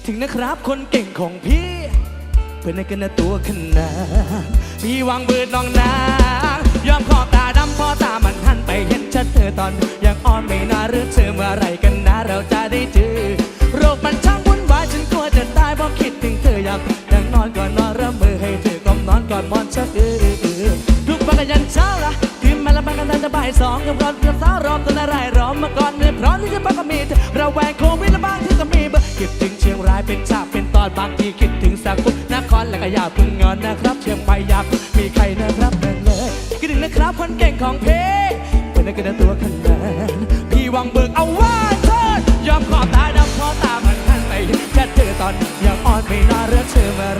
ดถึงนะครับคนเก่งของพี่ เพื่อนในกันนะตัวขนาดพี่วางเบือน้องนายอมขอตาดำพอตามันหันไปเห็นชัดเธอตอน ยังอ่อนไม่น่าเรื่องเธอเมื่อไรกันนะเราจะได้เจอโรคมันช่างวุ่นวายฉันกลัวจะตายเพราะคิดถึงเธออยากนั่งนอนก่อนนอนระมือให้เธอกลอมนอนก่อนมอนชักเออเออทุกวันกันยันเช้าละ มาแล้วมันกันตั้งแต่บ่ายสองกับร้อนกับสาวรอมตอนอะไรายรอมมาก่อนเมื่อพร้อมที่จะพักก็มีเธอเราแวงโควิดและบ้างที่ก็มีเบอร์คิดถึงเชียงรายเป็นฉากเป็นตอนบางทีคิดถึงสักกุนครและก็อยากพึ่งงอนนะครับ เชียงใหม่อยากมีใครนะครับนั่นเลยคิดถึงนะครับคนเก่งของเพเพื่อนกันตัวขนาดพี่วังเบิกเอาว่าเธอยอมขอบตาดำเพราะตามันหันไปแค่เธอตอนยังอ่อนไม่น่าเลือกเธอเมื่อมา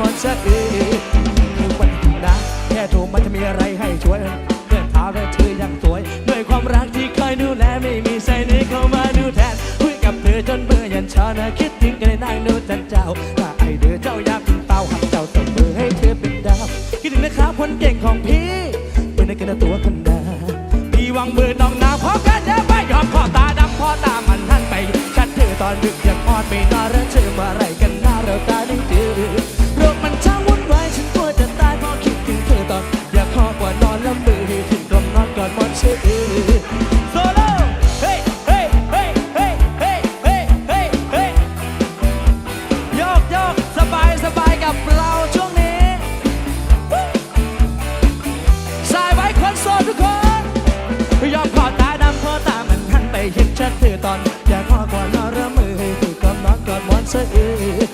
มอนชักเออทุกวันนะแค่โทรมาจะมีอะไรให้ช่วยเดินเท้าและเธอยังสวย ด้วยความรักที่คอยดูแลไม่มีใครไหนเข้ามาดูแทนคุยกับเธอจนเบื่อยันเช้านะคิดถึงกันในนั่งดูจันเจ้าถ้าไอเดือเจ้าอยากเป็นเต้าหักเจ้าต้องเบอให้เธอเป็นดาวคิดถึงนะครับคนเก่งของพี่เป็นกันตัวขนาดพี่วางมือน้องนาพร้อมกันเดี๋ยวไปยอมขอตาดำพอตามันหันไปชัดเธอตอนดึกยังอ่อนไม่น่ารักเธอมื่อไรกันน่าเราตาได้เจอ เห็นชัดเธอตอน อยากพอกว่าล้าเริ่มมือคือกำนอนกอดมอนเสือ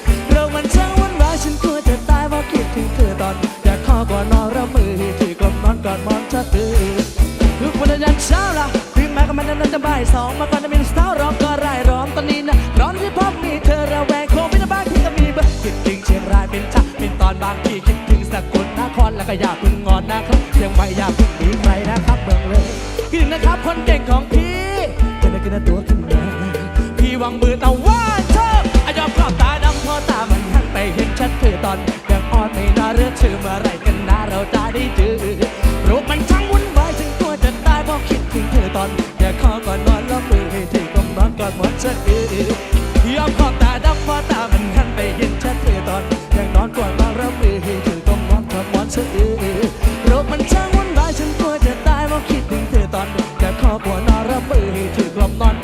ครแล้วก็อยากพึ่งงอนนะครับยังไม่อยากพึ่งหนีใครนะครับเมืองเลยคิดถึงนะครับคนเก่งของพี่เป็นอะไรกันตัวขึ้นมาพี่วางมือเอาว่าเธออายอมกรอบตาดำเพราะตามันหันไปเห็นชัดเธอตอนยังอ่อนไม่น่าเลือกเธอเมื่อไรกันนะเราจะได้เจอโรคมันช่างวุ่นวายฉันกลัวจะตายเพราะคิดถึงเธอตอนอยากขอก่อนนอนแล้วมือให้เธอกำนอนก่อนหมดจะเออยอมขอบตาดำเพราะตามันหันไปเห็นชัดเธอตา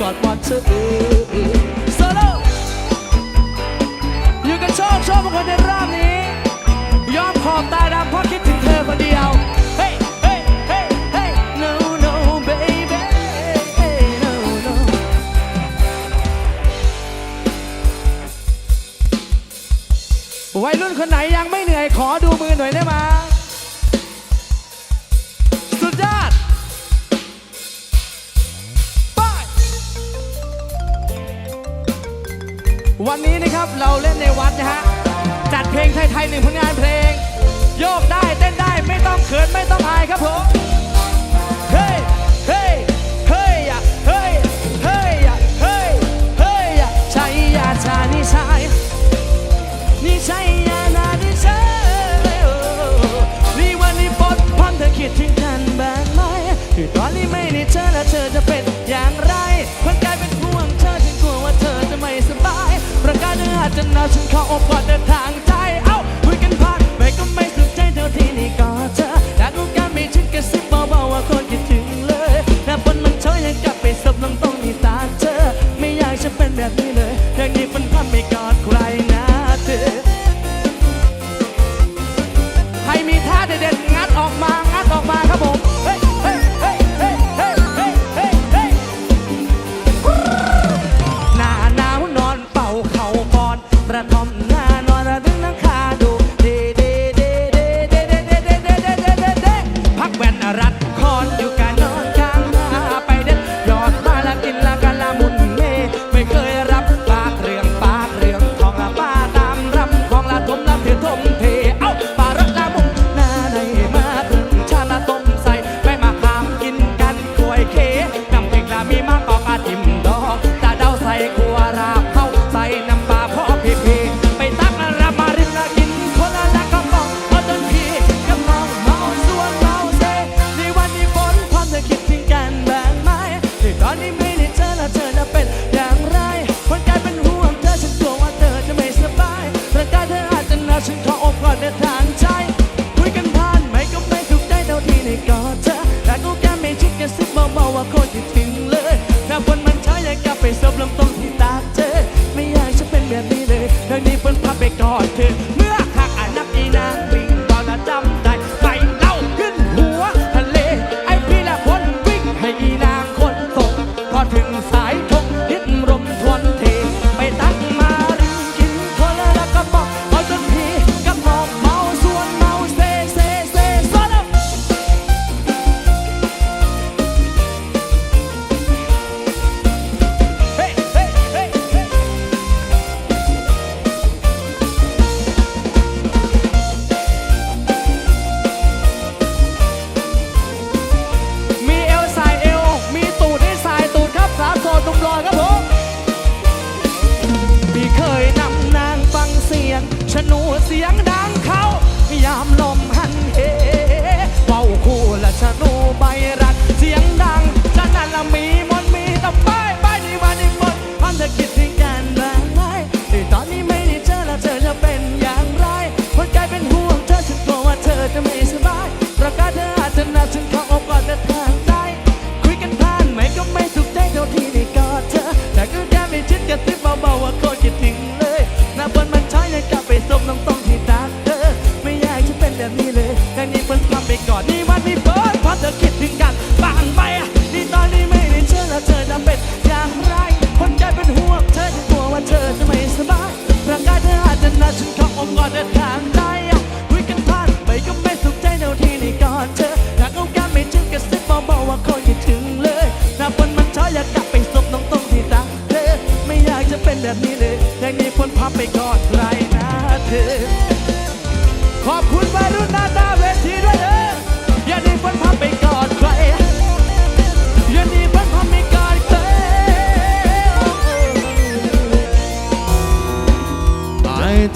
not what to do Solo อยู่กันโชคโชคบางคนในรอบนี้ ยอมขอบตาดำเพราะคิดถึงเธอคนเดียว Hey hey hey hey no no baby hey, no no วัยรุ่นคนไหนยังไม่เหนื่อยขอดูมือหน่อยได้ไหม วันนี้นะครับเราเล่นในวัดนะฮะ จัดเพลงไทยๆหนึ่งผลงานเพลง โยกได้เต้นได้ไม่ต้องเขินไม่ต้องอายครับผม เฮ้เฮ้เฮ้เฮ้เฮ้เฮ้ใช่ยาชานใช่นี่ใช่ยานาดิใช่นี่วันนี้ปดพร้เธอคิดถึงกันบ้ไหมคือตอนนี้ไม่ได้เจอแล้วเธอจะเป็นอย่างไร จะนาฉันขอโอบกอดเดินทางจ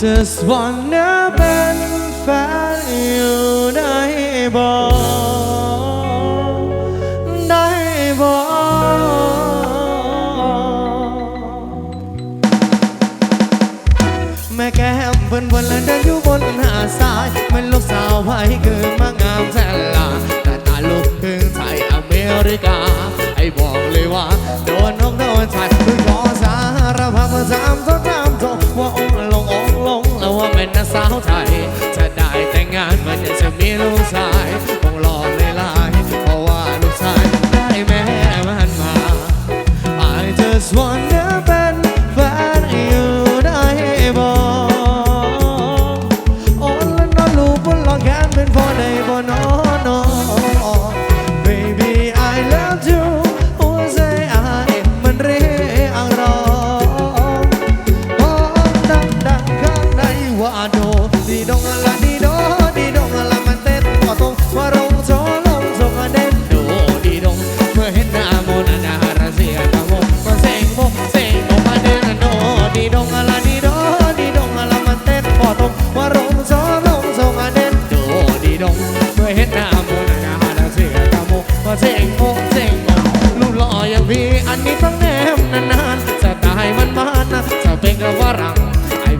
just wanna เป็นแฟนอยู่บอบอแม่แก้มนวันลเดินอยู่บนหาดทรายมันลูกสาวไว้คือมางามแสนลาหน้ตาลูกคืองไทยอเมริกาไอ้บอกเลยว่า โดนนกโดนชายคือขอสารภาพาสามสองสามสอง นะสาวไทย จะได้แต่งงานมันจะมีลูกชายคงรอเลยลายเพราะว่าลูกชายได้แม่มันมา I just want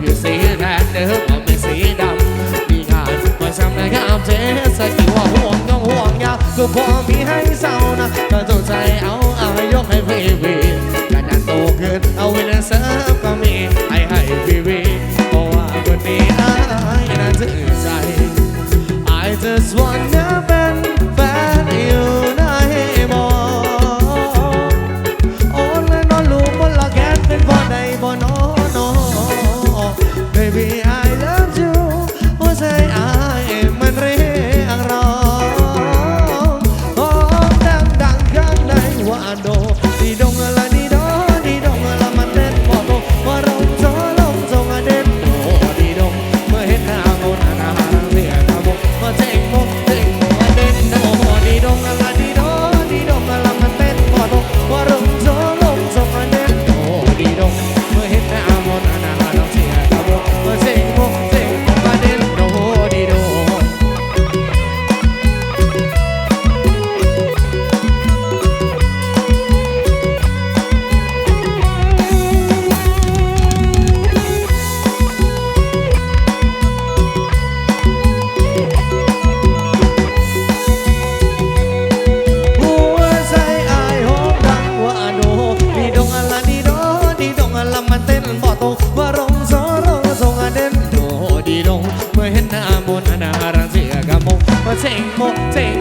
อยู่สีแดงเดิมก็เป็นสีดำมีงานปล่อยซ้ำในงามเจสกีว่าห่วงต้องห่วงยาวก็พอมีให้เศร้านะกเธอสนใจเอา 寂寞，寂